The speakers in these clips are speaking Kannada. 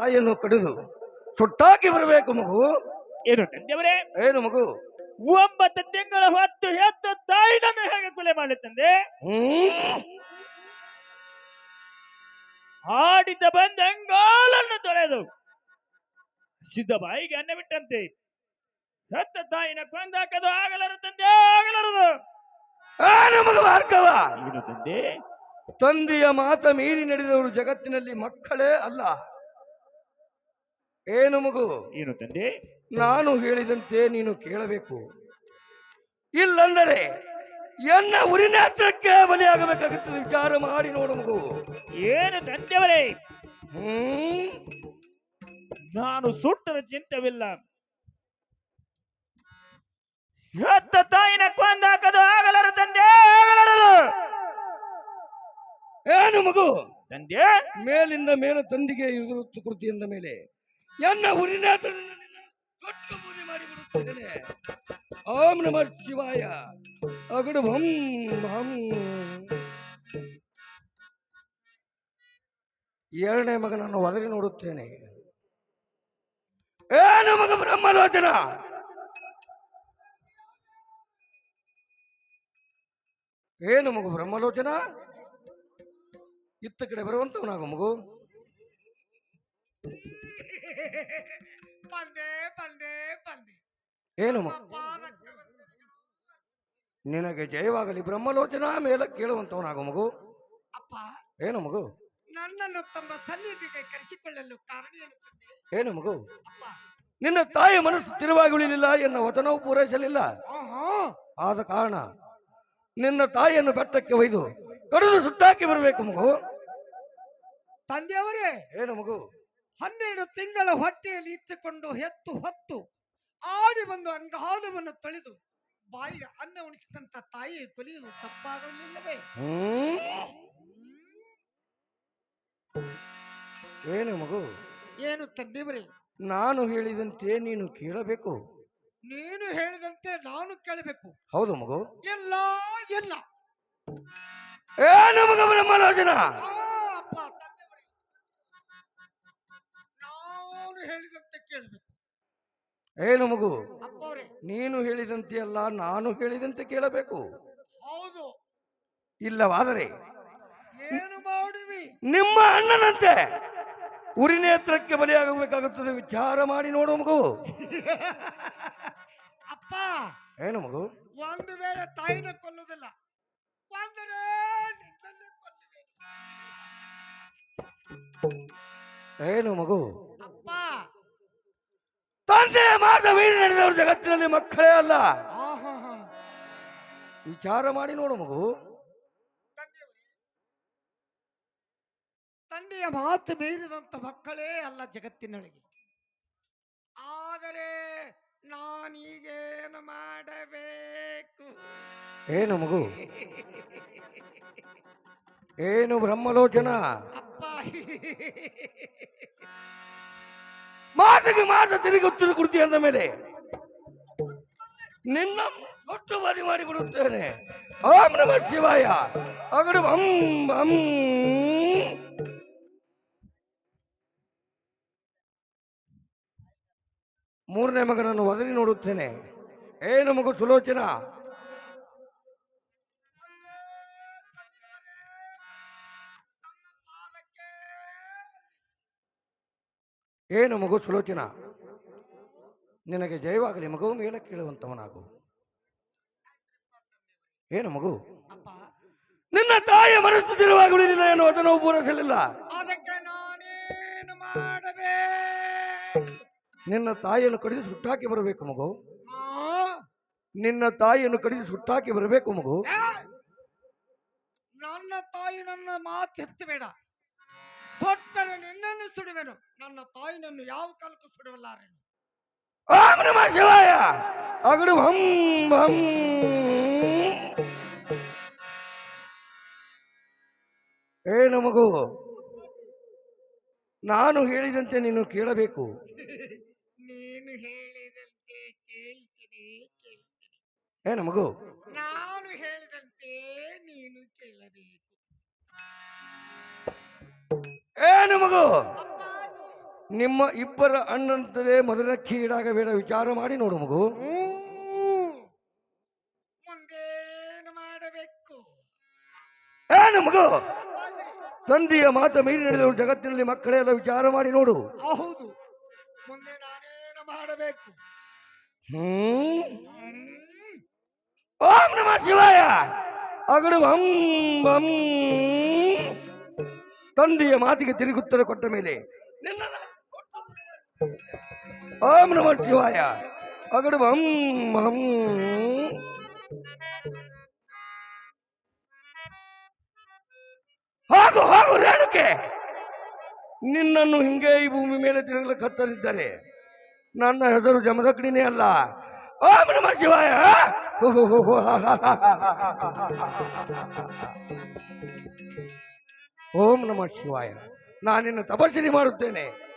ತಾಯಿಯನ್ನು ಕಡಿದು ಸುಟ್ಟಾಕಿ ಬರಬೇಕು ಮಗು. ಏನು ತಂದೆಯವರೇ? ಏನು ಮಗು? ಒಂಬತ್ತು ತಿಂಗಳ ಹೊತ್ತು ಹೆತ್ತು ತಾಯಿನನ್ನು ಹೇಗೆ ಕೊಲೆ ಮಾಡಿ ತಂದೆ? ಹಾಡಿದ ಆಡಿದ ಬಂದ ಅಂಗಾಲನ್ನು ತೊಳೆದು ಸಿದ್ಧ ಬಾಯಿಗೆ ಅನ್ನ ಬಿಟ್ಟಂತೆ ಹೆತ್ತ ತಾಯಿನ ಕೊಂದಾಕದು ಆಗಲರ ತಂದೆ ಆಗಲರದು. ಆ ಮಗು ಭಾರ್ಗವ? ಏನು ತಂದೆ? ತಂದೆಯ ಮಾತ ಮೀರಿ ನಡೆದವರು ಜಗತ್ತಿನಲ್ಲಿ ಮಕ್ಕಳೇ ಅಲ್ಲ. ಏನು ಮಗು? ಏನು ತಂದೆ? ನಾನು ಹೇಳಿದಂತೆ ನೀನು ಕೇಳಬೇಕು. ಇಲ್ಲಂದರೆ ಎನ್ನ ಉರಿನೇತ್ರಕ್ಕೆ ಬಲಿಯಾಗಬೇಕಾಗುತ್ತದೆ. ವಿಚಾರ ಮಾಡಿ ನೋಡು ಮಗು. ಏನು ತಂದೆಯವರೇ? ಹ್ಮ್? ನಾನು ಸುಟ್ಟರ ಚಿಂತವಿಲ್ಲ. ಹೆತ್ತ ತಾಯಿನ ಕೊಂದಾಕದು ಆಗಲರ ತಂದೆ ಆಗಲರದು. ಏನು ಮಗು? ತಂದೆ? ಮೇಲಿಂದ ಮೇಲೆ ತಂದಿಗೆ ಎದುರುತ್ತು ಕೃತಿಯಿಂದ ಮೇಲೆ. ಎನ್ನ ಉರಿನೇತ್ರದಿಂದ ನಿನ್ನ ತೊಟ್ಟು ಮಾಡಿಬಿಡುತ್ತೇನೆ ಮಾಡಿ ಬಿಡುತ್ತೇನೆ ಓಂ ನಮ ಶಿವಾಯ. ಅಗಡು ಭಂ ಹಂ ಎರಡನೇ ಮಗನನ್ನು ಒದಗಿ ನೋಡುತ್ತೇನೆ. ಏನು ಮಗ ಬ್ರಹ್ಮಲೋಚನ? ಏನು ಮಗು ಬ್ರಹ್ಮಲೋಚನ? ಇತ್ತ ಕಡೆ ಬರುವಂತವನಾಗ ಮಗು. ಬಂದೆ ಬಂದೆ ಬಂದೆ ಏನು ನಿನಗೆ ಜಯವಾಗಲಿ ಬ್ರಹ್ಮಲೋಚನ ಮೇಲೆ ಕೇಳುವಂತವನಾಗ ಮಗು. ಅಪ್ಪ ಏನು ಮಗು? ನನ್ನನ್ನು ತಮ್ಮ ಸನ್ನಿಧಿಗೆ ಕರೆಸಿಕೊಳ್ಳಲು ಕಾರಣ ಏನು ತಂದೆ ಏನು ಮಗು? ಅಪ್ಪ. ನಿನ್ನ ತಾಯಿ ಮನಸ್ಸು ತಿರುವಾಗಿ ಉಳಿಲಿಲ್ಲ ಎನ್ನ ವಚನವು ಪೂರೈಸಲಿಲ್ಲ. ಆಹಾ ಆದ ಕಾರಣ ನಿನ್ನ ತಾಯಿಯನ್ನು ಬೆಟ್ಟಕ್ಕೆ ಒಯ್ದು ಕಡಿದು ಸುತ್ತಾಕಿ ಬರಬೇಕು ಮಗು. ತಂದೆಯವರೇ. ಏನು ಮಗು? ಹನ್ನೆರಡು ತಿಂಗಳ ಹೊಟ್ಟೆಯಲ್ಲಿ ಇತ್ತುಕೊಂಡು ಹೆತ್ತು ಹೊತ್ತು ಆಡಿ ಬಂದು ಅಂಗಾಲವನ್ನು ತೊಳೆದು ಬಾಯಿಗೆ ಅನ್ನ ಉಣಿಸಿದಂತ ತಾಯಿ ಕೊಲಿಯುವುದು ತಪ್ಪಾಗಲಿಲ್ಲವೇ? ಏನು ಮಗು? ಏನು ತಂದೆಯವರೇ ನಾನು ಹೇಳಿದಂತೆ ನೀನು ಕೇಳಬೇಕು. ನೀನು ಹೇಳಿದಂತೆ ನಾನು ಕೇಳಬೇಕು. ಹೌದು ಮಗು. ಎಲ್ಲ ಎಲ್ಲ. ಏನು ಮಗ ಬ್ರಹ್ಮಲೋಚನ ಕೇಳಬೇಕು. ಏನು ಮಗು ಅಪ್ಪ ಅವರೇ ನೀನು ಹೇಳಿದಂತೆ ಅಲ್ಲ ನಾನು ಹೇಳಿದಂತೆ ಕೇಳಬೇಕು. ಹೌದು. ಇಲ್ಲವಾದರೆ ಏನು ಮಾಡುವಿ? ನಿಮ್ಮ ಅಣ್ಣನಂತೆ ಉರಿನೇತ್ರಕ್ಕೆ ಬಲಿಯಾಗಬೇಕಾಗುತ್ತದೆ ವಿಚಾರ ಮಾಡಿ ನೋಡು ಮಗು ಅಪ್ಪ! ಏನು ಮಗು ಒಂದು ವೇಳೆ ತಾಯಿನ ಕೊಲ್ಲುವುದಿಲ್ಲ. ಕೊಂದರೆ ನಿನ್ನನ್ನೇ ಕೊಲ್ಲುವೆ ಏನು ಮಗು ಅಪ್ಪ! ತಂದೆ ಮಾತ ಮೀರಿ ನಡೆದವರು ಜಗತ್ತಿನಲ್ಲಿ ಮಕ್ಕಳೇ ಅಲ್ಲ. ವಿಚಾರ ಮಾಡಿ ನೋಡು ಮಗು. ತಂದೆಯ ಮಾತು ಮೀರಿದಂತ ಮಕ್ಕಳೇ ಅಲ್ಲ ಜಗತ್ತಿನೊಳಗೆ. ಆದರೆ ನಾನೀಗೇನು ಮಾಡಬೇಕು? ಏನು ಮಗು? ಏನು ಬ್ರಹ್ಮಲೋಚನ? ಅಪ್ಪ. ಮಾತಿಗೆ ಮಾತ ಉತ್ತರ ಕುರ್ತಿ ಅಂದ ಮೇಲೆ ನಿನ್ನ ಬದಿ ಮಾಡಿ ಬಿಡುತ್ತೇನೆ ಓಂ ನಮ ಶಿವಾಯ. ಅಗಡು ಹಂ ಹಂ. ಮೂರನೇ ಮಗನನ್ನು ಒದರಿ ನೋಡುತ್ತೇನೆ. ಏನು ಮಗು ಸುಲೋಚನ? ಏನು ಮಗು ಸುಲೋಚನ ನಿನಗೆ ಜಯವಾಗಲಿ ಮಗು ಮೇಲೆ ಕೇಳುವಂತವನಾಗು. ಏನು ಮಗು. ಅಪ್ಪ. ನಿನ್ನ ತಾಯಿಯ ಮನಸ್ಸು ಉಳಿದಿಲ್ಲ ಉಳಿಲಿಲ್ಲ ಎನ್ನುವ ವಚನವು ಪೂರೈಸಲಿಲ್ಲ. ನಿನ್ನ ತಾಯಿಯನ್ನು ಕಡಿದು ಸುಟ್ಟಾಕಿ ಬರಬೇಕು ಮಗು? ನಿನ್ನ ತಾಯಿಯನ್ನು ಕಡಿದು ಸುಟ್ಟಾಕಿ ಬರಬೇಕು ಮಗು! ನನ್ನ ತಾಯಿ ನನ್ನ ಮಾತು ಎತ್ತಬೇಡ. ತೊಟ್ಟರೆ ನಿನ್ನನ್ನು ಸುಡುವೆನು. ನನ್ನ ತಾಯಿ ನನ್ನ ಯಾವ ಕಾಲಕ್ಕೂ ಸುಡುವಲ್ಲಾರೇನು ಓಂ ನಮಃ ಶಿವಾಯ. ಅಗಡು ಹಂ ಹಂ ಏನು ಮಗು ನಾನು ಹೇಳಿದಂತೆ ನೀನು ಕೇಳಬೇಕು. ನೀನು ಹೇಳಿದಂತೆ ಕೇಳ್ತೀನಿ ಕೇಳ್ತೀನಿ. ಏನು ಮಗು ಮಗು. ನಿಮ್ಮ ಇಬ್ಬರ ಅಣ್ಣಂತಲೇ ಮೊದಲಕ್ಕೆ ಈಡಾಗಬೇಡ ವಿಚಾರ ಮಾಡಿ ನೋಡು ಮಗು. ಮುಂದೇನು ಮಾಡಬೇಕು? ಏನು ಮಗು? ತಂದೆಯ ಮಾತ ಮೀರಿ ನಡೆದ ಜಗತ್ತಿನಲ್ಲಿ ಮಕ್ಕಳೆಲ್ಲ ವಿಚಾರ ಮಾಡಿ ನೋಡು. ಹೌದು. ಮುಂದೆ ನಾನೇನು ಮಾಡಬೇಕು? ಹ್ಮ್. ಹ್ಮ್. ಓಂ ನಮ ಶಿವಾಯ. ಅಗಡು ಹಂ ಬಂ ತಂದೆಯ ಮಾತಿಗೆ ತಿರುಗುತ್ತರ ಕೊಟ್ಟ ಮೇಲೆ. ಓಂ ನಮ ಶಿವಾಯ. ಅಗಡು ಹಂ ಹಂ. ಹೋಗು ಹೋಗು ರೇಣುಕೆ. ನಿನ್ನನ್ನು ಹಿಂಗೆ ಈ ಭೂಮಿ ಮೇಲೆ ತಿರುಗಲು ಕತ್ತರಿದ್ದಾರೆ ನನ್ನ ಹೆಸರು ಜಮದಗ್ನಿನೇ ಅಲ್ಲ. ಓಂ ನಮ ಶಿವಾಯ. ಓಂ ನಮಃ ಶಿವಾಯ. ನಾನಿನ್ನು ತಪಸ್ಸಿನಿ ಮಾಡುತ್ತೇನೆ.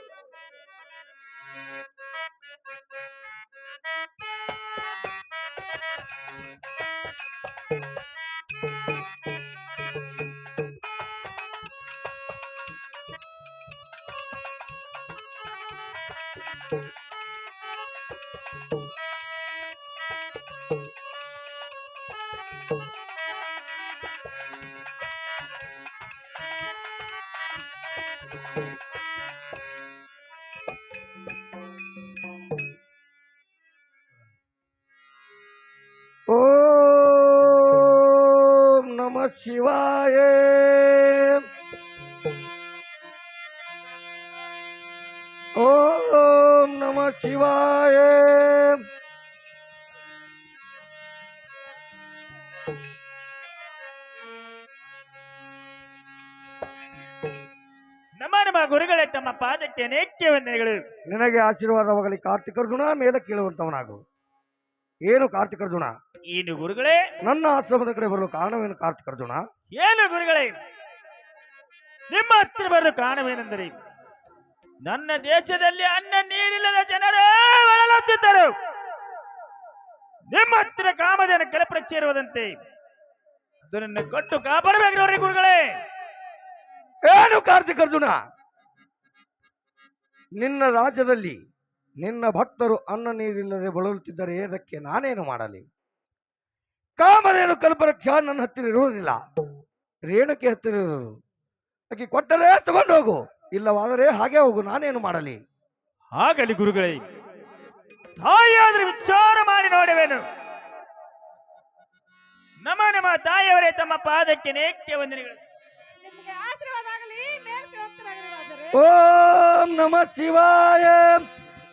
ಓಂ ನಮ ಶಿವಾಯ ಓಂ ನಮ ಶಿವಾಯ ನಮ್ಮ ನಮ್ಮ ಗುರುಗಳೇ ತಮ್ಮ ಪಾದಕ್ಕೆ ಅನೇಕ ವಂದನೆಗಳು ನಿನಗೆ ಆಶೀರ್ವಾದವಾಗಲಿ ಕಾರ್ತಿಕರ್ಜುನ ಮೇಲೆ ಕೇಳುವಂತವನಾಗು ಏನು ಕಾರ್ತಿಕರ್ಜುನ ಏನು ಗುರುಗಳೇ? ನನ್ನ ಆಶ್ರಮದ ಕಡೆ ಬರಲು ಕಾರಣವೇನು? ಕಾರ್ತಿಕರ್ಜುನ ಏನು ಗುರುಗಳೇ? ನಿಮ್ಮ ಹತ್ತಿರ ಬರಲು ಕಾರಣವೇನೆಂದರೆ ನನ್ನ ದೇಶದಲ್ಲಿ ಅನ್ನ ನೀರಿಲ್ಲದ ಜನರೇ ಬಳಲುತ್ತಿದ್ದರು. ನಿಮ್ಮ ಹತ್ತಿರ ಕಾಮಧೇನ ಕಲಪ್ರಕ್ಷೆ ಇರುವುದಂತೆ ಅದನ್ನ ಕೊಟ್ಟು ಕಾಪಾಡಬೇಕು ನೋಡ್ರಿ ಗುರುಗಳೇ. ಏನು ಕಾರ್ತಿಕರ್ಜುನ ನಿನ್ನ ರಾಜ್ಯದಲ್ಲಿ ನಿನ್ನ ಭಕ್ತರು ಅನ್ನ ನೀರಿಲ್ಲದೆ ಬಳಲುತ್ತಿದ್ದರೆ ಅದಕ್ಕೆ ನಾನೇನು ಮಾಡಲಿ? ಕಾಮಧೇನು ಕಲ್ಪರಕ್ಷ ನನ್ನ ಹತ್ತಿರ ಇರುವುದಿಲ್ಲ. ರೇಣುಕೆ ಹತ್ತಿರ ಇರುವುದು. ಆಕೆ ಕೊಟ್ಟರೆ ತಗೊಂಡು ಹೋಗು. ಇಲ್ಲವಾದರೆ ಹಾಗೆ ಹೋಗು ನಾನೇನು ಮಾಡಲಿ? ಆಗಲಿ ಗುರುಗಳೇ. ತಾಯಿಯಾದ್ರೆ ವಿಚಾರ ಮಾಡಿ ನೋಡುವೆನು. ನಮ್ಮ ನಮ್ಮ ತಾಯಿಯವರೇ ತಮ್ಮ ಪಾದಕ್ಕೆ ನೇಕ್ಯ ವಂದನೆಗಳು. ಓಂ ನಮ ಶಿವಾಯ.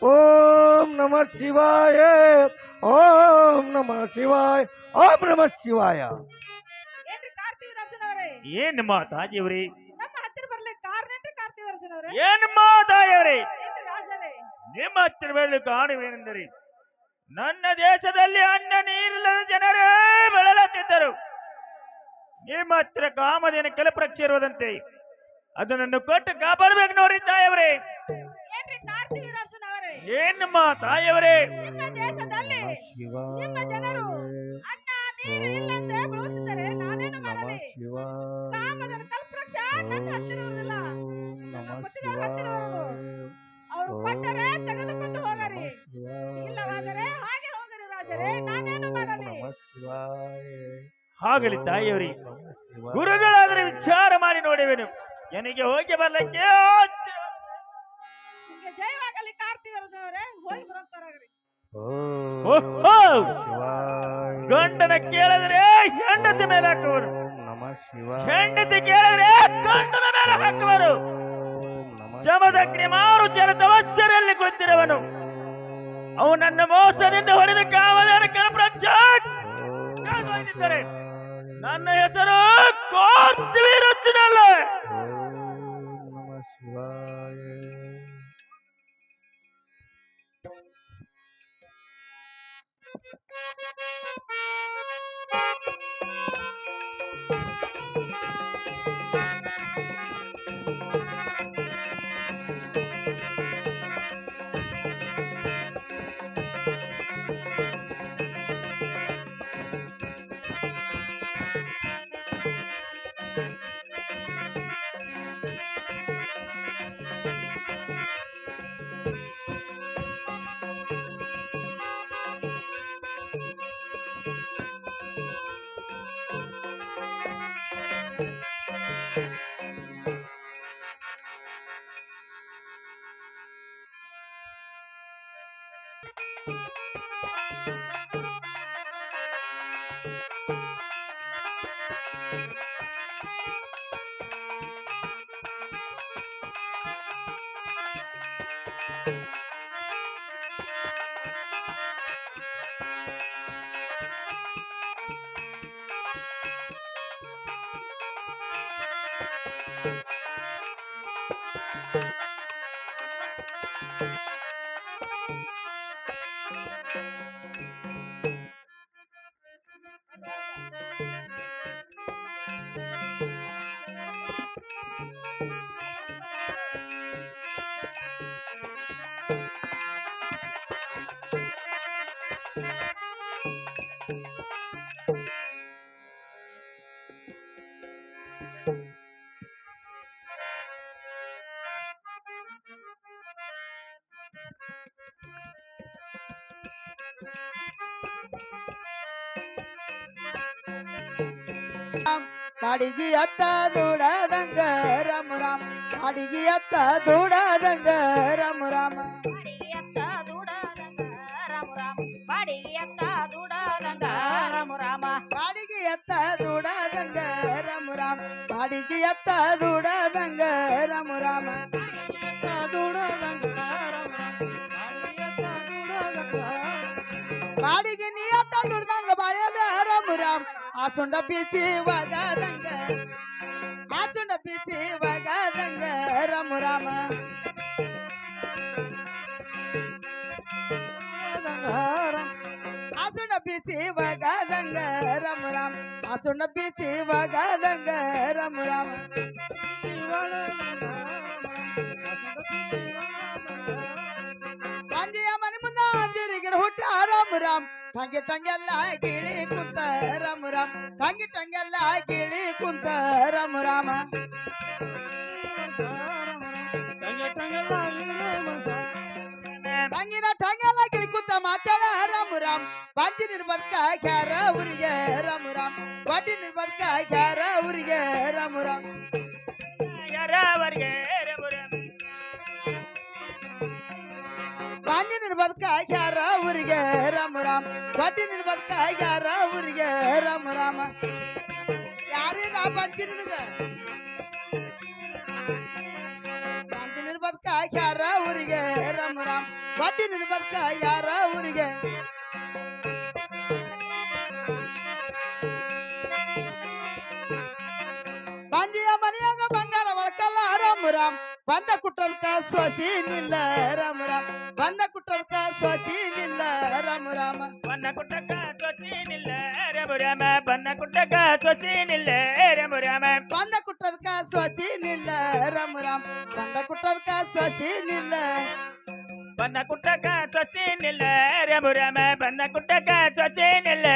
ಓಂ ನಮ ಶಿವಾಯ. ಓಂ ನಮ ಶಿವಾಯ ಓಂ ನಮ ಶಿವಾಯ. ಏನ್ ಮಾತಾಜಿವ್ರಿ ಏನ್ ಮಾತಾಯವ್ರಿ ನಿಮ್ಮ ಹತ್ತಿರ ಬರಲು ಕಾಣುವೇನೆಂದರೆ ನನ್ನ ದೇಶದಲ್ಲಿ ಅನ್ನ ನೀರಿಲ್ಲದ ಜನರೇ ಬಳಲುತ್ತಿದ್ದರು. ನಿಮ್ಮ ಹತ್ತಿರ ಕಾಮದೇನ ಕೆಲಪ್ರಕ್ಷ ಅದನ್ನು ಕೊಟ್ಟು ಕಾಪಾಡಬೇಕು ನೋಡಿ ತಾಯವ್ರೆ ಏನ್ ಮಾತಾಯವರೇ ಆಗಲಿ ತಾಯಿಯವರಿ. ಗುರುಗಳಾದ್ರೆ ವಿಚಾರ ಮಾಡಿ ನೋಡಿವೆನು. ನನಗೆ ಹೋಗಿ ಬರ್ಲಿಕ್ಕೆ ಹೋಗಿ ಬರೋಕ್ತಾರಾಗ್ರಿ ಗಂಡನ ಕೇಳಿದ್ರೆ ಹೆಂಡತಿ ಮೇಲೆ ಹಾಕುವರು. ಹೆಂಡತಿ ಕೇಳಿದ್ರೆ ಗಂಡನ ಮೇಲೆ ಹಾಕುವರು. ಜಮದಗ್ನಿ ಮಾರು ಚರ ತಮಸ್ಸರಲ್ಲಿ ಕುಳಿತಿರುವನು. ಅವು ನನ್ನ ಮೋಸದಿಂದ ಹೊಡೆದ ಕಾಮದಾನ ಕಲ್ಪನೆ ನನ್ನ ಹೆಸರು ಕೋರ್ತಿವೀರಚ್ಚನಲ್ಲ ハハハハ! ಕಾಡಿಗಿ ಅತ್ತ ದೂಡದಂಗ ರಾಮ ರಾಮ ಕಾಡಿಗಿ ಅತ್ತ ದೂಡದಂಗ ರಾಮ ರಾಮ ಬಾಡಿಗೆಯತ್ತ ದೂಡದಂಗ ರಾಮ ರಾಮ ಬಾಡಿಗೆಯತ್ತ ದೂಡದಂಗ ರಾಮ ರಾಮ ರಾಮ ಆ ಸುಂಡ ಬೀಸಿ ಒಗದಂಗ ಆ ಸುಂಡ ಬೀಸಿ ಒಗದಂಗ ರಾಮ ರಾಮ ಆ ಸುಂಡ ಬೀಸಿ ಒಗದಂಗ ರಾಮ ರಾಮ ಆ ಸುಂಡ ಬೀಸಿ ಒಗದಂಗ ರಾಮ ರಾಮ ಅಂಜಿಯ ಮನೆ ಮುಂದ ಅಂಜಿರಿ ಗಿಡ ಹುಟ್ಟ ರಾಮ ರಾಮ್ ಟಂಗೆ ಟಂಗೆಲ್ಲ ಗಿಳಿ ಕುಂತ ರಾಮ ರಾಮ್ ಟಂಗೆ ಟಂಗೆಲ್ಲ ಗಿಳಿ ಕುಂತ ರಾಮ ರಾಮ ಟಂಗಿನ ಟಂಗೆಲ್ಲ ಗಿಳಿ ಕುಂತ ಮಾತಾಡ ರಾಮ ರಾಮ್ ಬಂಜಿ ನಿರ್ಬದ್ಕ ಕ್ಯಾರ ಊರಿಗೆ ರಾಮ ರಾಮ್ ಬಡ್ಡಿ ನಿರ್ಬದ್ಕ ಕ್ಯಾರ ಊರಿಗೆ ರಾಮ ರಾಮ್ ಯಾರವರಿಗೆ ಬಂಜಿ ನಿರ್ಬದ್ಕ ಕ್ಯಾರ ಊರಿಗೆ ರಾಮ ರಾಮ್ ಬಡ್ಡಿ ನಿರ್ಬದ್ಕ ಕ್ಯಾರ ಊರಿಗೆ ರಾಮ ರಾಮ ಯಾರೇ ನಾ ಬಂಜಿ ನಿನಗ ಬಂಜಿ ನಿರ್ಬದ್ಕ ಕ್ಯಾರ ಊರಿಗೆ ರಾಮ ರಾಮ್ ಬಡ್ಡಿ ನಿರ್ಬದ್ಕ ಯಾರ ಊರಿಗೆ ಬಂಜಿಯ ಮನೆಯಾಗ ಬಂಗಾರ ಒಳಕಲ್ಲ ರಾಮ ರಾಮ್ ಬಂದ ಕುಟ್ಟಲ್ಕ ಸ್ವಸಿ ನಿಲ್ಲ ರಾಮ ರಾಮ್ ಬಂದ ರಮುರಾಮ ಬನ್ನ ಕುಟ್ಟಕ ಸೊಸಿ ನಿಲ್ಲ ರಮುರಾಮ ಬಂದ ಕುಟ್ಟಲ್ಕ ಸ್ವಸಿ ನಿಲ್ಲ ರಾಮ ರಾಮ್ ಬಂದ ಕುಟ್ಟಲ್ಕ ಸ್ವಸಿ ನಿಲ್ಲ ಬನ್ನ ಕುಟ್ಟಕ ಸೊಸಿ ನಿಲ್ಲ ರಮುರಾಮ ಬನ್ನ ಕುಟ್ಟಕ ಸೊಸಿ ನಿಲ್ಲ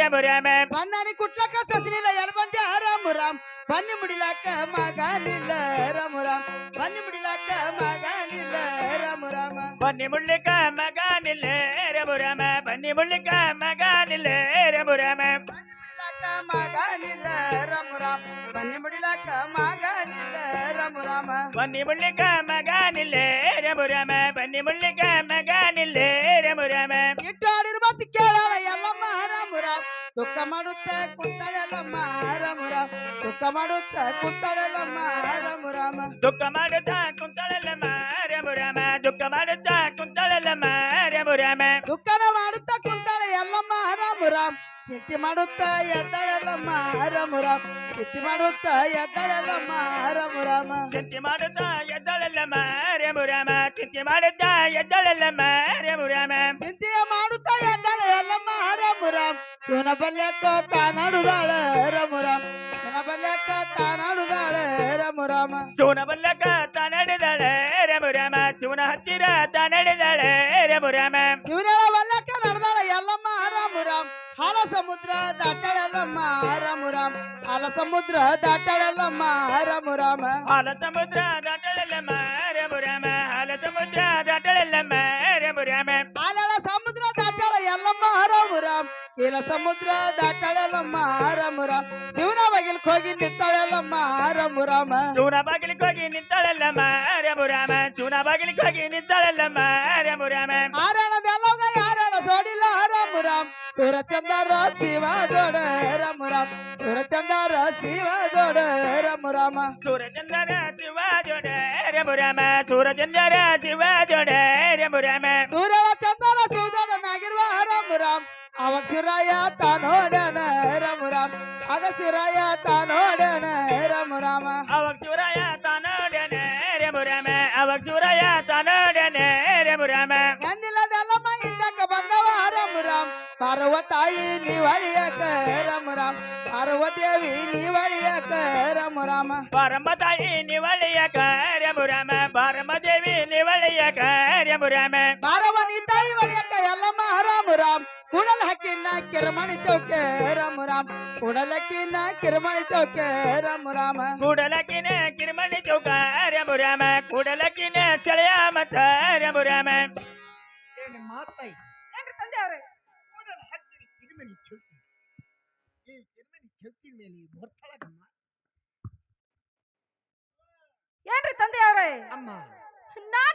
ರಮುರಾಮ ಬಂದಾನಿ ಕುಟ್ಲಕ ಸ್ವಸಿ ನಿಲ್ಲ ಎಲ್ ಬಂದೆ ರಾಮ ರಾಮ್ ಬನ್ನಿ ಮುಡಿಲಾಕ ಮಗ ನಿಲ್ಲ ರಾಮ ರಾಮ್ ಬನ್ನಿ ಮುಡಿಲಾಕ ಮಗ ನಿಲ್ಲ ರಾಮ ರಾಮ ಬನ್ನಿ ಮುಳ್ಳಿಕ ಮಗ ನಿಲ್ಲ ರಮುರಾಮ ಬನ್ನಿ ಮುಳ್ಳಿಕ ಮಗ ನಿಲ್ಲ ರಮುರಾಮ ಬನ್ನಿ ಮುಡಿಲಾಕ ಮಗ ನಿಲ್ಲ ರಾಮ ರಾಮ್ ಬನ್ನಿ ಮುಡಿಲಾಕ ಮಗ ನಿಲ್ಲ ರಾಮ ರಾಮ ಬನ್ನಿ ಮುಳ್ಳಿಕ ಮಗ ನಿಲ್ಲ ರಮುರಾಮ ಬನ್ನಿ ಮುಳ್ಳಿಕ ಮಗ ನಿಲ್ಲ ರಮುರಾಮ ಇಟ್ಟಾಡಿರ ಮತ್ತೆ ಕೇಳಾಳ ಎಲ್ಲಮ್ಮ ರಾಮ ರಾಮ್ ದುಃಖ ಮಾಡುತ್ತೆ ಕುಂತಳೆಲ್ಲಮ್ಮ ರಾಮ ರಾಮ್ ದುಃಖ ಮಾಡುತ್ತೆ ಕುಂತಳೆಲ್ಲಮ್ಮ ರಾಮ ರಾಮ ದುಃಖ ಮಾಡುತ್ತಾ ಕುಂತಳಲ್ಲಮ್ಮ ರಮುರಾಮ ದುಃಖ ಮಾಡುತ್ತಾ ಕುಂತಳಲ್ಲಮ್ಮ ರಮುರಾಮ ದುಃಖನ ಮಾಡುತ್ತ ಕುಂತಾಳೆ ಎಲ್ಲಮ್ಮ ರಾಮ ರಾಮ್ ಚಿಂತೆ ಮಾಡುತ್ತ ಎದ್ದಾಳೆಲ್ಲಮ್ಮ ರಾಮ ರಾಮ್ ಚಿಂತೆ ಮಾಡುತ್ತ ಎದ್ದಾಳೆಲ್ಲಮ್ಮ ರಾಮ ರಾಮ ಚಿಂತೆ ಮಾಡುತ್ತಾ ಎದ್ದಳಲ್ಲಮ್ಮ ರಮುರಾಮ ಚಿಂತೆ ಮಾಡುತ್ತಾ ಎದ್ದಳಲ್ಲಮ್ಮ ರಮುರಾಮ ಚಿಂತೆಯ ಮಾಡುತ್ತ ಎದ್ದಾಳೆ ಎಲ್ಲಮ್ಮ ರಾಮ ರಾಮ್ ಶಿವನ ಬಲ್ಯಕ್ಕ ತಾನಾಡುದಾಳ ರಾಮ ರಾಮ್ ಶಿವನ ಬಲ್ಯಕ್ಕ ತಾನಾಡುದಾಳ ರಾಮ ರಾಮ ಶಿವನ ಬಲ್ಲಕ ತಾನಡಿದಾಳೆ ರಮುರಾಮ ಶಿವನ ಹತ್ತಿರ ತಾನಡಿದಾಳೆ ರಮುರಾಮ ಇವರೆಲ್ಲ ವಲ್ಲಕ್ಕ ಹಾಲ ಸಮುದ್ರ ದಾಟಾಳೆಲ್ಲಮ್ಮ ರಾಮ ರಾಮ್ ಹಾಲ ಸಮುದ್ರ ದಾಟಾಳೆಲ್ಲಮ್ಮ ರಾಮ ರಾಮ ಹಾಲ ಸಮುದ್ರ ದಾಟಳಲ್ಲಮ್ಮ ರಮುರಾಮ ಹಾಲ ಸಮುದ್ರ ದಾಟಳಲ್ಲಮ್ಮ ರಮುರಾಮ ಹಾಲಳ ಸಮುದ್ರ ದಾಟಾಳ ಎಲ್ಲಮ್ಮ ರಾಮ ರಾಮ್ ಕೀಲ ಸಮುದ್ರ ದಾಟಾಳೆಲ್ಲಮ್ಮ ರಾಮ ರಾಮ್ ಶಿವನ ಬಗಿಲ್ಕ್ ಹೋಗಿ ನಿಂತಾಳೆಲ್ಲಮ್ಮ ರಾಮ ರಾಮ ಶಿವನ ಬಾಗಿಲಿಗೆ ಹೋಗಿ ನಿಂತಾಳಲ್ಲಮ್ಮ ರಮುರಾಮ ಶಿವನ ಬಾಗಿಲಿಗೆ ಹೋಗಿ ನಿಂತಾಳಲ್ಲಮ್ಮ ರಮುರಾಮ ಆರಣದೆಲ್ಲವ ಸೂರಚಂದ್ರ సూరచంద్ర శివ జోడ రామ రామ. సూరచంద్ర శివ జోడ రామ రామ. సూరచంద్ర శివ జోడ రామ రామ. సూరచంద్ర శివ జోడ రామ రామ. సూరచంద్ర సూజోడ మ్యాగిర్వ రామ రామ. అవక్ సురాయ తానోడన రామ రామ. అగ సురాయ తానోడన రామ రామ. ಪಾರ್ವತಾಯಿ ನೀವಳಿಯಕ ರಾಮ ರಾಮ್ ಪಾರ್ವದೇವಿ ನೀವಳಿಯಕ ರಾಮ ರಾಮ ಬಾರಮ್ಮ ತಾಯಿ ನಿವಳಿಯ ರೇಮು ರಾಮ ಬಾರಮ್ಮ ದೇವಿ ನಿವಳಿಯ ರೇಮು ರಾಮ ಬಾರವ ನೀ ತಾಯಿ ಒಳಿಯಕ ಎಲ್ಲಮ್ಮ ರಾಮ ರಾಮ್ ಕುಡಲ ಹಕ್ಕಿನ ಕಿರಮಣಿ ಚೌಕೆ ರಾಮ ರಾಮ್ ಕುಡಲಕ್ಕಿನ ಕಿರಮಣಿ ಚೌಕೆ ರಾಮ ರಾಮ ಕೂಡಲಕ್ಕಿನ ಕಿರುಮಣಿ ಚೌಕ ರೇಮು ರಾಮ ಕೂಡಲಕ್ಕಿನ ಸೆಳೆಯ ಮಚ ರೇಮು ರಾಮ ಏನು ಮಾತಾಯಿ ಏನ್ರಿ ತಂದೆಯವ್ರೆ ಕೂಡಲ ಈ ಕಿರಿಮಣಿ ಚೌಕಿ ಮೇಲೆ ಬರ್ತಾಳಮ್ಮ ಏನ್ರಿ ತಂದೆಯವ್ರೆ ಅಮ್ಮ.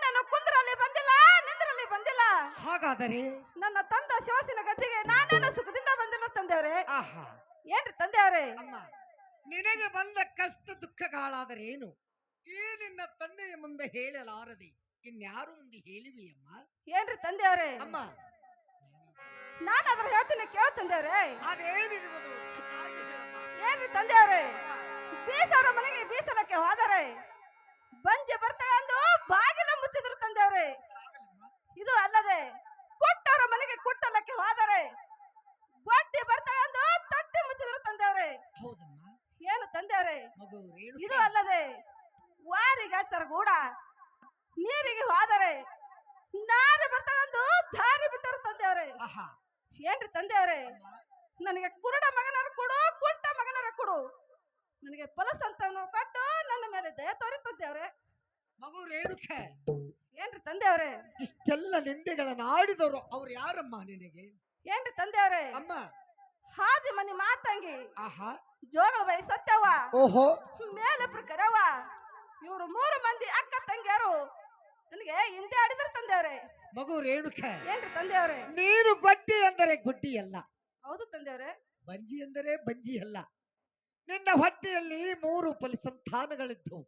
ನಾನು ಕುಂದ್ರಲ್ಲಿ ಬಂದಿಲ್ಲ ನಿಂದ್ರಲ್ಲಿ ಬಂದಿಲ್ಲ. ಹಾಗಾದರೆ? ನನ್ನ ತಂದ ಶಿವಸಿನ ಗದ್ದಿಗೆ ನಾನೇನು ಸುಖದಿಂದ ಬಂದಿಲ್ಲ ತಂದೆಯವ್ರೆ ಆಹಾ. ಏನ್ರಿ ಅವರೇ? ಅಮ್ಮ ನಿನಗೆ ಬಂದ ಕಷ್ಟ ದುಃಖಗಳಾದರೆ ಏನು? ಈ ನಿನ್ನ ತಂದೆಯ ಮುಂದೆ ಹೇಳಲಾರದೆ ಇನ್ಯಾರು ಮುಂದೆ ಹೇಳಿವಿ ಅಮ್ಮ? ಏನ್ರಿ ತಂದೆಯವ್ರೆ ಅಮ್ಮ. ನಾನು ಅದ್ರ ಹೇಳ್ತೀನಿ ಕೇಳ ತಂದೆಯವ್ರೆ ಅದೇನಿರುವುದು ಚೆನ್ನಾಗಿ ಹೇಳಮ್ಮ. ಏನ್ರಿ ತಂದೆಯವ್ರೆ? ಬೀಸವ್ರ ಮನೆಗೆ ಬೀಸಲಕ್ಕೆ ಹೋದರೆ ಬಂಜೆ ಬರ್ತಾಳೆ ಅಂದು ಬಾಗಿಲು ಮುಚ್ಚಿದ್ರು ತಂದೆಯವ್ರೆ. ಆಗಲ್ಲಮ್ಮ. ಇದು ಅಲ್ಲದೆ ಕೊಟ್ಟವರ ಮನೆಗೆ ಕುಟ್ಟಲಕ್ಕೆ ಹೋದರೆ ಬಡ್ಡಿ ಬರ್ತಾಳೆ ಅಂದು ತಟ್ಟಿ ಮುಚ್ಚಿದ್ರು ತಂದೆಯವ್ರೆ. ಹೌದಮ್ಮ. ಏನು ತಂದೆಯವ್ರೆ? ಮಗು ರೇಣು ಇದು ಅಲ್ಲದೆ ವಾರಿಗೆ ಕೂಡ ನೀರಿಗೆ ಹೋದರೆ ನಾನು ಬರ್ತಾಳಂದು ದಾರಿ ಬಿಟ್ಟರು ತಂದೆಯವ್ರೆ. ಆಹಾ. ಏನ್ರಿ ತಂದೆಯವರೇ ನನಗೆ ಕುರುಡ ಮಗನರ ಕೊಡು ಕುಂಟ ಮಗನರ ಕೊಡು. ನನಗೆ ಪಲಸ್ ಅಂತ ಕೊಟ್ಟು ನನ್ನ ಮೇಲೆ ದಯ ತೋರಿ ತಂದೆಯವ್ರೆ ಮಗು ರೇಣುಕೆ ಏನ್ರಿ ತಂದೆಯವರೇ ಇಷ್ಟೆಲ್ಲ ನಿಂದೆಗಳನ್ನ ಆಡಿದವರು ಅವ್ರು ಯಾರಮ್ಮ ನಿನಗೆ? ಏನ್ರಿ ಅವರೇ? ಅಮ್ಮ. ಹಾದಿ ಮನಿ ಮಾತಂಗಿ. ಆಹಾ. ಜೋಗಳ ಬೈ ಸತ್ಯವ ಓಹೋ. ಮೇಲೆ ಪ್ರಕಾರವ. ಇವರು ಮೂರು ಮಂದಿ ಅಕ್ಕ ತಂಗಿಯರು. ನನಗೆ ಹಿಂದೆ ಆಡಿದ್ರು ತಂದೆಯವ್ರೆ ಮಗು ರೇಣುಕೆ ಏನ್ರಿ ತಂದೆಯವ್ರೆ. ನೀನು ಗೊಡ್ಡಿ ಅಂದರೆ ಗುಡ್ಡಿ ಅಲ್ಲ ಹೌದು ತಂದೆಯವ್ರೆ. ಬಂಜಿ ಅಂದರೆ ಬಂಜಿ ಅಲ್ಲ ನಿನ್ನ ಹೊಟ್ಟೆಯಲ್ಲಿ ಮೂರು ಫಲಿಸಂತಾನಗಳಿದ್ದವು.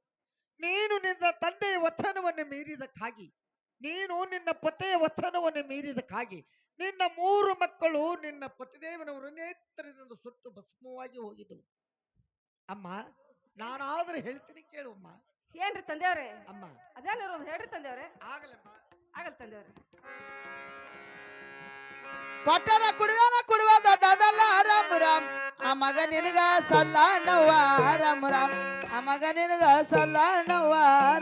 ನೀನು ನಿನ್ನ ತಂದೆಯ ವಚನವನ್ನು ಮೀರಿದಕ್ಕಾಗಿ ನೀನು ನಿನ್ನ ಪತಿಯ ವಚನವನ್ನು ಮೀರಿದಕ್ಕಾಗಿ ನಿನ್ನ ಮೂರು ಮಕ್ಕಳು ನಿನ್ನ ಪತಿದೇವನವರು ನೇತ್ರದಿಂದ ಸುಟ್ಟು ಭಸ್ಮವಾಗಿ ಹೋಗಿದ್ದವು. ಅಮ್ಮ ನಾನಾದ್ರೂ ಹೇಳ್ತೀನಿ ಕೇಳುವಮ್ಮ ಏನ್ರಿ ತಂದೆಯವ್ರೆ. ಅಮ್ಮ. ಅದೇನಿರೋದು ಹೇಳ್ರಿ ತಂದೆಯವ್ರೆ. ಆಗಲಮ್ಮ. ಆಗಲ್ ತಂದೆಯವ್ರೆ. ಕೊಟ್ಟರ ಕುಡುವನ ಕುಡುವ ದೊಡ್ಡದಲ್ಲ ರಾಮ ರಾಮ್. ಆ ಮಗ ನಿನಗ ಸಲ್ಲಣ್ಣವ್ವ ರಾಮ ರಾಮ್. ಆ ಮಗ ನಿನಗ ಸಲ್ಲಣ್ಣವ್ವ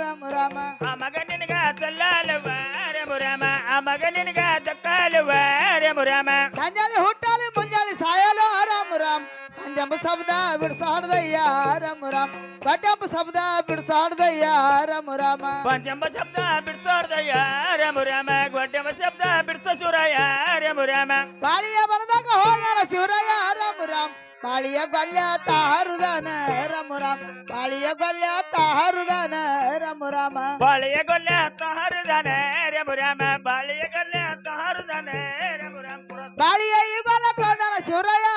ರಾಮ ರಾಮ. ಆ ಮಗ ನಿನಗ ಸಲ್ಲಲ್ವ ರಾಮ ರಾಮ. ಆ ಮಗ ನಿನಗ ದಕ್ಕಲ್ವ ರಾಮ ರಾಮ. ಸಂಜಾಲಿ ಹುಟ್ಟಾಲಿ ಪಂಜಂಬ ಶಬ್ದ ಬಿಡ್ಸಾಡ್ದಯ್ಯ ರಾಮ ರಾಮ್ ಪಟ್ಟಂಬ ಶಬ್ದ ಬಿಡ್ಸಾಡ್ದಯ್ಯ ರಾಮ ರಾಮ ಪಂಚಂಬ ಶಬ್ದ ಬಿಡ್ಸೋರ್ದಯ್ಯ ರೇಮು ರಾಮ ಗೊಡ್ಡಂಬ ಶಬ್ದ ಬಿಡ್ಸೋ ಶಿವರಾಯ ರೇಮು ರಾಮ ಬಾಳಿಯ ಬರದಾಗ ಹೋಗ್ಯಾರ ಶಿವರಾಯ ರಾಮ ರಾಮ್ ಬಾಳಿಯ ಗೊಲ್ಯ ತಾರುದಾನ ರಾಮ ರಾಮ್ ಬಾಳಿಯ ಗೊಲ್ಯ ತಾರುದಾನ ರಾಮ ರಾಮ ಬಾಳೆಯ ಗೊಲ್ಲೆ ತಹರುದಾನೆ ರೇಮು ರಾಮ ಬಾಳೆಯ ಗೊಲ್ಲೆ ತಹರುದಾನೆ ರೇಮು ರಾಮ ಬಾಳಿಯ ಈಗೊಲ್ಲ ಕೋದಾನ ಶಿವರಾಯ ರಾಮ ರಾಮ್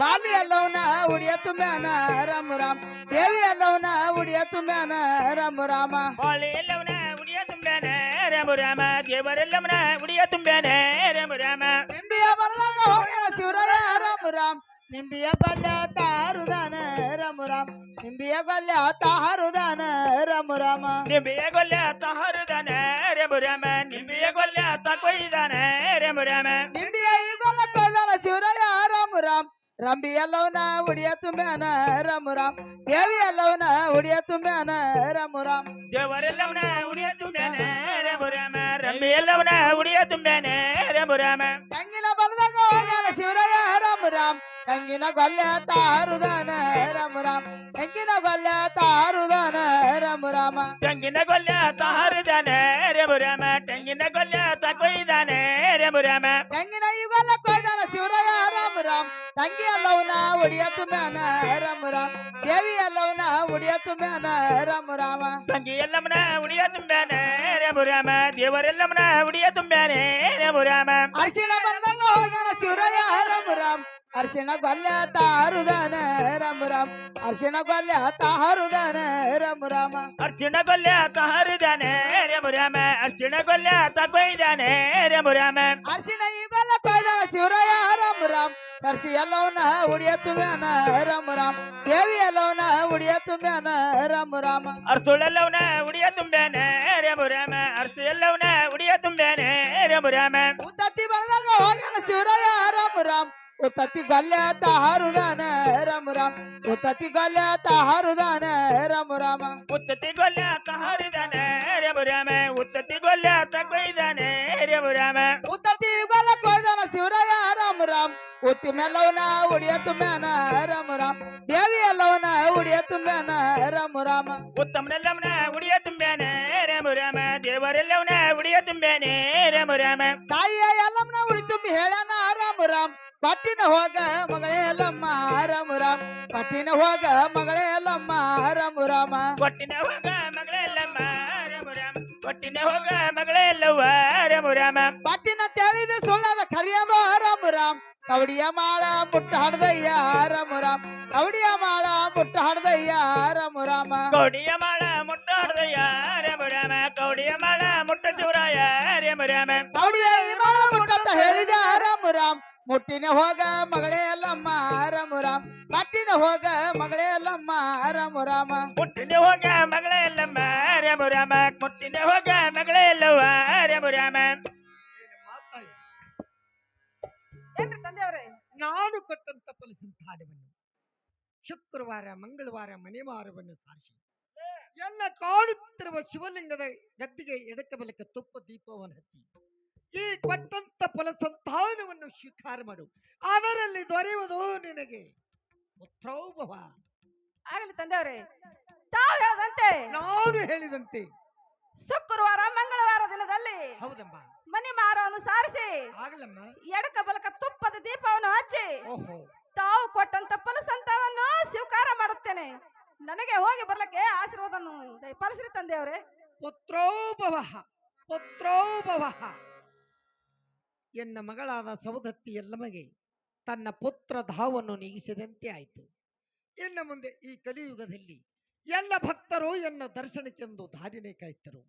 ಬಾಲಿ ಎಲ್ಲವನ ಉಡಿಯ ತುಂಬ್ಯಾನ ರಾಮ ರಾಮ್ ದೇವಿ ಎಲ್ಲವನ ಉಡಿಯ ತುಂಬ್ಯಾನ ರಾಮ ರಾಮ ಬಾಳೆ ಎಲ್ಲವನ ಉಡಿಯ ತುಂಬೇನೆ ರೇಮು ರಾಮ ದೇವರೆಲ್ಲವನ ಉಡಿಯ ತುಂಬೇನೆ ರೇಮು ರಾಮ ನಿಂಬಿಯ ಬರದಾಗ ಹೋಗ್ಯಾನ ಶಿವರಾಯ ರಾಮ ರಾಮ್ ನಿಂಬಿಯ ಗೊಲ್ಯ ತಾರುದಾನ ರಾಮ ರಾಮ್ ನಿಂಬಿಯ ಗೊಲ್ಯ ತಾರುದಾನ ರಾಮ ರಾಮ ನಿಂಬೆಯ ಗೊಲ್ಲೆ ತಹರುದಾನೆ ರೇಮು ರಾಮ ನಿಂಬೆಯ ಗೊಲ್ಲೆ ತಕೊಯ್ದಾನೆ ರೇಮು ರಾಮ ನಿಂಬಿಯ ರಾಮ್ ರಂಬಿ ಎಲ್ಲವನ ಉಡಿಯ ತುಂಬ್ಯಾನ ರಾಮ ರಾಮ್ ದೇವಿ ಎಲ್ಲವನ ಉಡಿಯ ತುಂಬ್ಯಾನ ರಾಮ ರಾಮ್ ದೇವರೆಲ್ಲವನ ಉಡಿಯ ತುಂಬೇನೆ ರೇಮು ರಾಮ ರಂಬಿ ಎಲ್ಲವನ ಉಡಿಯ ತುಂಬೇನೆ ರೇಮು ರಾಮ ತಂಗಿನ ಬಲದಾಗ ಹೋಗ್ಯಾನ ಶಿವರಾಯ ರಾಮ ರಾಮ್ ತಂಗಿನ ಗೊಲ್ಯ ತಾರುದಾನ ರಾಮ ರಾಮ್ ತಂಗಿನ ಗೊಲ್ಯ ತಾರುದಾನ ರಾಮ ರಾಮ ತಂಗಿನ ಗೊಲ್ಲೆ ತಹರುದಾನೆ ರೇಮು ರಾಮ ತಂಗಿನ ಗೊಲ್ಲೆ ತಕೊಯ್ದಾನೆ ರೇಮು ರಾಮ ತಂಗಿನ ಈಗೊಲ್ಲ ತಂಗಿ ಎಲ್ಲವನ ಉಡಿಯ ತುಂಬ್ಯಾನ ರಾಮ ರಾಮ್ ದೇವಿ ಎಲ್ಲವನ ಉಡಿಯ ತುಂಬ್ಯಾನ ರಾಮ ರಾಮ ತಂಗಿ ಎಲ್ಲಮ್ಮನ ಉಡಿಯ ತುಂಬೇನೆ ರೇಮು ರಮುರಾಮ ದೇವರೆಲ್ಲಮ್ಮನ ಉಡಿಯ ತುಂಬ್ಯಾನೆ ರಮುರಾಮ ಅರ್ಶಿಣ ಬಂದಂಗ ಹೋಗನ ಶಿವರಾಯ ರಾಮ ರಾಮ್ ಅರ್ಶಿಣ ಗೊಲ್ಲೆ ತಾರುದಾನ ರಾಮ ರಾಮ್ ಅರ್ಶಿಣ ಗೊಲ್ಲೆ ತಾರುದಾನ ರಾಮ ರಾಮ ಅರ್ಚುನ ಕೊಲ್ಯ ತಹರಿದಾನೆ ರಮುರಾಮ ಅರ್ಚುನ ಕೊಲ್ಯ ತಗೊಯ್ದಾನೆ ರಮುರಾಮ ಅರ್ಶಿಣ ಈಗಲ್ಲ ಕೊಯ್ದಾನ ಶಿವರಾಯ ರಾಮ ರಾಮ್ ಸರ್ಸಿ ಎಲ್ಲವನ್ನ ಉಡಿಯ ತುಂಬ್ಯಾನ ರಾಮ ರಾಮ್ ದೇವಿ ಎಲ್ಲವನ್ನ ಉಡಿಯ ತುಂಬ್ಯಾನ ರಾಮ ರಾಮ ಅರ್ಸುಳೆಲ್ಲವನ ಉಡಿಯ ತುಂಬ್ಯಾನೆ ರಮುರಾಮ ಅರ್ಸು ಎಲ್ಲವನ ಉಡಿಯ ತುಂಬ್ಯಾನೆ ರಮುರಾಮ ಉತ್ತತ್ತಿ ಬಂದಾಗ ಹೋಗ್ಯಾನ ಶಿವರಾಯ ರಾಮ ರಾಮ್ ಉತ್ತತ್ತಿ ಗೊಲ್ಲೆ ತಾರುದಾನ ರಾಮ ರಾಮ್ ಉತ್ತತ್ತಿ ಗೊಲ್ಲೆ ತಾರುದಾನ ರಾಮ ರಾಮ ಉತ್ತತಿ ಕೊಲ್ಯ ತಹರಿದಾನೆ ರಮುರಾಮ ಉತ್ತತಿ ಕೊಲ್ಯ ತಗೊಯ್ದಾನೆ ರಮುರಾಮ ಉತ್ತತ್ತಿ ಗೊಲ್ಲ ಉತ್ತಿ ಮೇಲವನ ಉಡಿಯ ತುಂಬ್ಯಾನ ರಾಮ ರಾಮ್ ದೇವಿ ಎಲ್ಲವನ ಉಡಿಯ ತುಂಬ್ಯಾನ ರಾಮ ರಾಮ ಉತ್ತಮನೆಲ್ಲವನ ಉಡಿಯ ತುಂಬ್ಯಾನೆ ರಮುರಾಮ ದೇವರೆಲ್ಲವನ ಉಡಿಯ ತುಂಬ್ಯಾನೆ ರಮುರಾಮ ತಾಯಿಯ ಎಲ್ಲಮ್ಮನ ಉಡಿ ತುಂಬಿ ಹೇಳ್ಯಾನ ರಾಮ ರಾಮ್ ಪಟ್ಟಿನ ಹೋಗ ಮಗಳೇ ಎಲ್ಲಮ್ಮ ರಾಮ ರಾಮ್ ಪಟ್ಟಿನ ಹೋಗ ಮಗಳೇ ಎಲ್ಲಮ್ಮ ರಾಮ ರಾಮ ಕೊಟ್ಟಿನ ಹೋಗ ಮಗಳೆಲ್ಲಮ್ಮ ರಮುರಾಮ ಕೊಟ್ಟಿನ ಹೋಗ ಮಗಳೆಲ್ಲವ್ವ ರಮುರಾಮ ಪಟ್ಟಿನ ತಿಳಿದ ಸುಳ್ಳದ ಕರಿಯದ ರಾಮ ರಾಮ್ ಕವಡಿಯ ಮಾಳ ಮುಟ್ಟ ಹಡ್ದಯ್ಯ ರಾಮ ರಾಮ್ ಕವಡಿಯ ಮಾಳ ಮುಟ್ಟ ಹಡ್ದಯ್ಯ ರಾಮ ರಾಮ ಕೌಡಿಯ ಮಾಳ ಮುಟ್ಟ ಹೃದಯ ರಮುರಾಮ ಕೌಡಿಯ ಮಾಳ ಮುಟ್ಟ ಶಿವರಾಯ ರಮುರಾಮ ಕವಡಿಯ ಈ ಮಾಳ ಮುಟ್ಟಂತ ಹೇಳಿದ ರಾಮ ರಾಮ್ ಮುಟ್ಟಿನ ಹೋಗ ಮಗಳೇ ಅಲ್ಲಮ್ಮ ರಾಮ ರಾಮ್ ಪಟ್ಟಿನ ಹೋಗ ಮಗಳೇ ಅಲ್ಲಮ್ಮ ರಾಮ ರಾಮ ಮುಟ್ಟಿನ ಹೋಗ ಮಗಳೆಲ್ಲಮ್ಮ ರಮುರಾಮ ಮುಟ್ಟಿನ ಹೋಗ ಮಗಳೆಲ್ಲವ್ವ ನಾನು ಕೊಟ್ಟಂತ ಫಲಸಂತಾನವನ್ನು ಶುಕ್ರವಾರ ಮಂಗಳವಾರ ಮನೆ ಮಾರವನ್ನು ಸಾರಿಸಿ. ಎಲ್ಲ ಕಾಣುತ್ತಿರುವ ಶಿವಲಿಂಗದ ಗದ್ದಿಗೆ ಎಡಕ ಬಲಕ ತುಪ್ಪ ದೀಪವನ್ನು ಹಚ್ಚಿ. ಈ ಕೊಟ್ಟಂತ ಫಲಸಂತಾನವನ್ನು ಸ್ವೀಕಾರ ಮಾಡು. ಅದರಲ್ಲಿ ದೊರೆಯುವುದು ನಿನಗೆ. ಪುತ್ರೋಭವ. ಆಗಲಿ ತಂದೆಯವರೇ ತಾವು ಹೇಳದಂತೆ. ನಾನು ಹೇಳಿದಂತೆ. ಶುಕ್ರವಾರ ಮಂಗಳವಾರ ದಿನದಲ್ಲಿ ಹೌದಮ್ಮ. ಮನೆ ಮಾರವನ್ನು ಸಾರಿಸಿ ಆಗಲಮ್ಮ. ಎಡಕ ಬಲಕ ತುಪ್ಪದ ದೀಪವನ್ನು ಹಚ್ಚಿ ಓಹೋ. ತಾವು ಕೊಟ್ಟಂತ ಫಲಸಂತವನ್ನು ಸ್ವೀಕಾರ ಮಾಡುತ್ತೇನೆ. ನನಗೆ ಹೋಗಿ ಬರ್ಲಿಕ್ಕೆ ಆಶೀರ್ವಾದ ಫಲಸ್ರಿ ತಂದೆಯವ್ರೆ. ಪುತ್ರೋಭವ ಪುತ್ರೋಭವ. ಎನ್ನ ಮಗಳಾದ ಸೌದತ್ತಿ ಎಲ್ಲಮಗೆ ತನ್ನ ಪುತ್ರ ಧಾವನ್ನು ನೀಗಿಸಿದಂತೆ ಆಯಿತು. ಇನ್ನು ಮುಂದೆ ಈ ಕಲಿಯುಗದಲ್ಲಿ ಎಲ್ಲ ಭಕ್ತರು ಎನ್ನ ದರ್ಶನಕ್ಕೆಂದು ದಾರಿನೇ ಕಾಯ್ತರು.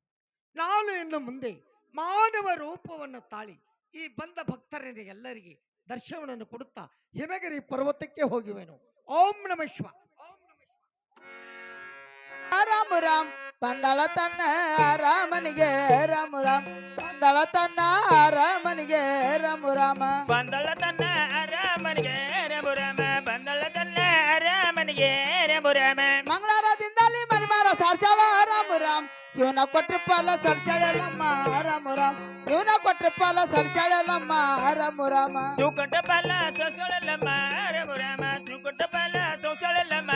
ನಾನು ಇನ್ನು ಮುಂದೆ ಮಾನವ ರೂಪವನ್ನು ತಾಳಿ ಈ ಬಂದ ಭಕ್ತರಿಗೆಲ್ಲರಿಗೆ ದರ್ಶನವನ್ನು ಕೊಡುತ್ತಾ ಹಿಮಗಿರಿ ಪರ್ವತಕ್ಕೆ ಹೋಗುವೆನು. ಓಂ ನಮ ಶಿವ. ಓಂ ನಮಃ ಶಿವಾಯ. ರಾಮ ರಾಮ್ ಬಂದಳ ತನ್ನ ರಾಮನಿಗೆ ರಾಮ ರಾಮ್ ಬಂದಳ ತನ್ನ ರಾಮನಿಗೆ ರಾಮ ರಾಮ. ಬಂದಳ ತನ್ನ ರಾಮನಿಗೆ ರಾಮ ರಾಮ ಬಂದಳ ತನ್ನ ರಾಮನಿಗೆ ರಾಮ ಮಂಗಳವಾರದಿಂದಲೇ ರಾಮ್ ಶಿವನ ಕೊಟ್ರ ಪಾಲ ಸಲ್ಚಾಳಲ್ಲಮ್ಮ ರಾಮ ರಾಮ್ ಶಿವನ ಕೊಟ್ರ ಪಾಲ ಸಲ್ಚಾಳಲ್ಲಮ್ಮ ರಾಮ ರಾಮ ಸುಕುಂಟ ಪಾಲ ಸೊಸಳೆಲ್ಲಮ್ಮ ರಮುರಾಮ ಸುಕುಂಟ ಪಾಲ ಸೊಸಳೆಲ್ಲಮ್ಮ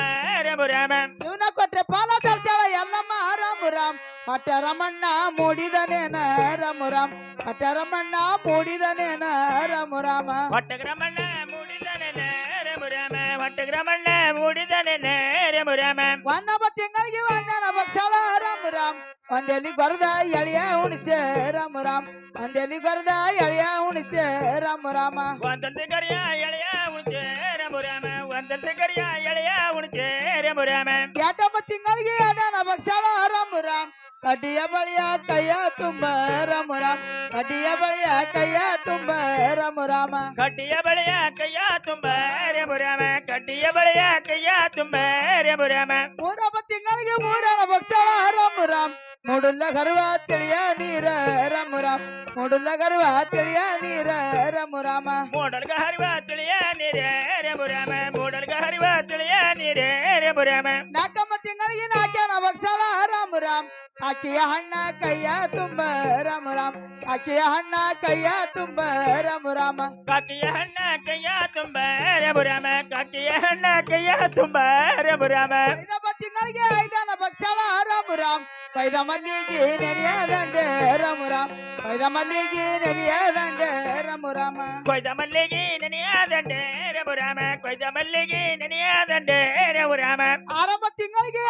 ರಮುರಾಮ ಶಿವನ ಕೊಟ್ರೆ ಪಾಲ ಸಲ್ಚಾಳ ಎಲ್ಲಮ್ಮ ರಾಮ ರಾಮ್ ಪಟ್ಟ ರಮಣ್ಣ ಮೂಡಿದನೇನ ರಾಮ ರಾಮ್ ಪಟ್ಟ ರಮಣ್ಣ ಮೂಡಿದನೇನ ರಾಮ ರಾಮ ಹೊಟ್ಟಗ್ರಮಣ್ಣ ಮೂಡಿದನೆ వట్టుగ్రమణ మూడిదని నేరము రామ వందమ్మ తింగలికి వందన పక్షాల రాము రామ్ వందెలి గొరద ఎళియ ఉణిచే రాము రామ్ వందెలి గొరద ఎళియ ఉణిచే రాము రామ వందంతి గరియ ఎళియ ఉణిచే రాము రామ వందంతి గరియ ఎళియ ఉణిచే రాము రామ ఏటమ్మ తింగలికి వందన పక్షాల రాము రామ్ ಕಡ್ಡಿಯ ಬಳಿಯ ಕೈಯ ತುಂಬ ರಾಮ ರಾಮ್ ಕಡ್ಡಿಯ ಬಳಿಯ ಕೈಯ ತುಂಬ ರಾಮ ರಾಮ ಕಡ್ಡಿಯ ಬಳೆಯ ಕೈಯ ತುಂಬ ರಮುರಾಮ ಕಡ್ಡಿಯ ಬಳೆಯ ಕೈಯ ತುಂಬ ರಮುರಾಮ ಮೂರೊಬ್ಬ ತಿಂಗಳಿಗೆ ಮೂರನ ಬಕ್ಸಾಳ ರಾಮ ರಾಮ್ ಮೂಡುಲ್ಲ ಗರ್ವ ತಿಳಿಯ ನೀರ ರಾಮ ರಾಮ್ ಮೂಡುಲ್ಲ ಗರ್ವ ತಿಳಿಯ ನೀರ ರಾಮ ರಾಮ ಮೂಡಲ್ಗ ಹರಿವ ತಿಳಿಯ ನೀರೇ ರಮುರಾಮ ಮೂಡಲ್ಗ ಹರಿವ ತಿಳಿಯ ನೀರೇ ರಮುರಾಮ ನಾಲ್ಕಮ್ಮ ತಿಂಗಳಿಗೆ ನಾಕ್ಯಾನ ಬಕ್ಸಾಳ ರಾಮ ರಾಮ್ ಆಕೆಯ ಹಣ್ಣ ಕೈಯ ತುಂಬ ರಾಮ ರಾಮ್ ಆಕೆಯ ಹಣ್ಣ ಕೈಯ ತುಂಬ ರಾಮ ರಾಮ ಕಾಕಿಯ ಹಣ್ಣ ಕೈಯ ತುಂಬ ರಮುರಾಮ ಕಾಕಿಯ ಹಣ್ಣ ಕೈಯ ತುಂಬ ರಮುರಾಮ ಐದಪ್ಪ ತಿಂಗಳಿಗೆ ಐದನ ಬಕ್ಸಾಳ ರಾಮ ರಾಮ್ ಪೈದ ಮಲ್ಲಿಗೆ ನೆನೆಯ ದಂಡೆ ರಾಮ ರಾಮ್ ಪೈದ ಮಲ್ಲಿಗೆ ನೆನೆಯ ದಂಡೆ ರಾಮ ರಾಮ ಕೊಯ್ದ ಮಲ್ಲಿಗೆ ನೆನೆಯ ದಂಡೆ ರಮುರಾಮ ಕೊಯ್ದ ಮಲ್ಲಿಗೆ ನೆನೆಯ ದಂಡೆ ರಮುರಾಮ ಆರಮ್ಮ ತಿಂಗಳಿಗೆ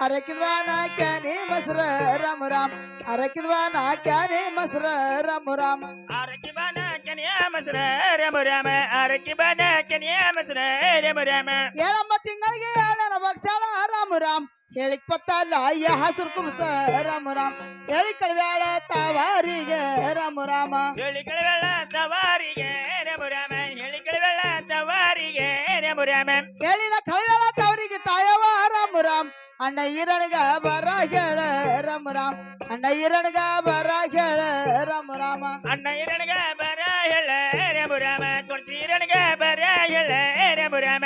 ಆರನ ಬಕ್ಸಾಳ ರಾಮ ರಾಮ್ ಅರಕಿದ್ವಾನ ಕ್ಯಾನಿ ಬಸ್ರ ರಾಮ ರಾಮ ರಾಮ ಅರಕಿದ್ವ ನಾಕ್ಯಾನೆ ಮಸ್ರ ರಾಮ ರಾಮ ಆರಕ್ಕೆ ಬಾನ ಕೆನೆಯ ಮಸರ ರಾಮ ರಾಮ ಆರಕ್ಕೆ ಬಾನ ಕೆನೆಯ ಮಸರ ರಾಮ ರಾಮ ಏಳಮ್ಮ ತಿಂಗಳಿಗೆ ಏಳನ ಬಕ್ಸಾಳ ರಾಮ ರಾಮ್ ಹೇಳಿಕ್ ಪತ್ತಲ್ಲ ಯ ಹಸಿರು ಕುಬ್ಸ ರಾಮ ರಾಮ್ ಹೇಳಿ ಕಳ್ವ್ಯಾಳ ತಾವಾರಿಗೆ ರಾಮ ರಾಮ ಹೇಳಿ ಕಳವೆಳ್ಳ ತವಾರಿಗೆ ರಾಮ ರಾಮ ಹೇಳಿ ಕಳವೆಳ್ಳ ತವಾರಿಗೆ ರಾಮ ರಾಮ ಹೇಳಿನ ಕಳ್ವ್ಯಾಳ ತಾವರಿಗೆ ತಾಯವ ರಾಮ அண்ண இரணுக பராகல ரம் ராம். அண்ண இரணுக பராகல ரம் ராம. அண்ண இரணுக பராகல ரம் ராம கொஞ்சம் இரணுக பராகல ரம் ராம